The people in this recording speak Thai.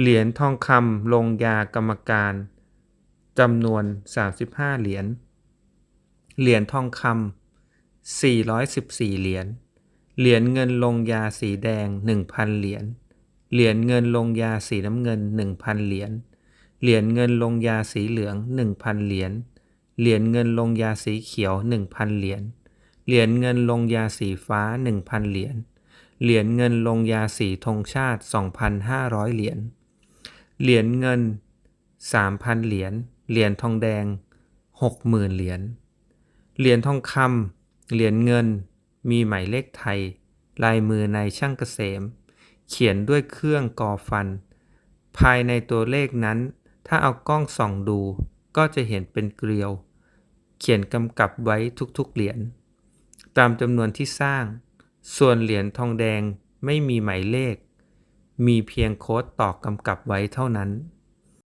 เหรียญทองคำลงยากรรมการจำนวน 35 เหรียญ เหรียญทองคำ414 เหรียญ เหรียญเงินลงยาสีแดง 1,000 เหรียญ เหรียญเงินลงยาสีน้ำเงิน 1,000 เหรียญ เหรียญเงินลงยาสีเหลือง 1,000 เหรียญ เหรียญเงินลงยาสีเขียว 1,000 เหรียญ เหรียญเงินลงยาสีฟ้า 1,000 เหรียญ เหรียญเงินลงยาสีธงชาติ 2,500 เหรียญ เหรียญเงิน 3,000 เหรียญ เหรียญทองแดง 60,000 เหรียญ เหรียญทองคำ เหรียญเงิน มีหมายเลขไทย ลายมือในช่างเกษม เขียนด้วยเครื่องกอฟัน ภายในตัวเลขนั้น ถ้าเอากล้องส่องดู ก็จะเห็นเป็นเกลียว เขียนกำกับไว้ทุกๆเหรียญ ตามจำนวนที่สร้าง ส่วนเหรียญทองแดงไม่มีหมายเลข มีเพียงโค้ดตอกกำกับไว้เท่านั้น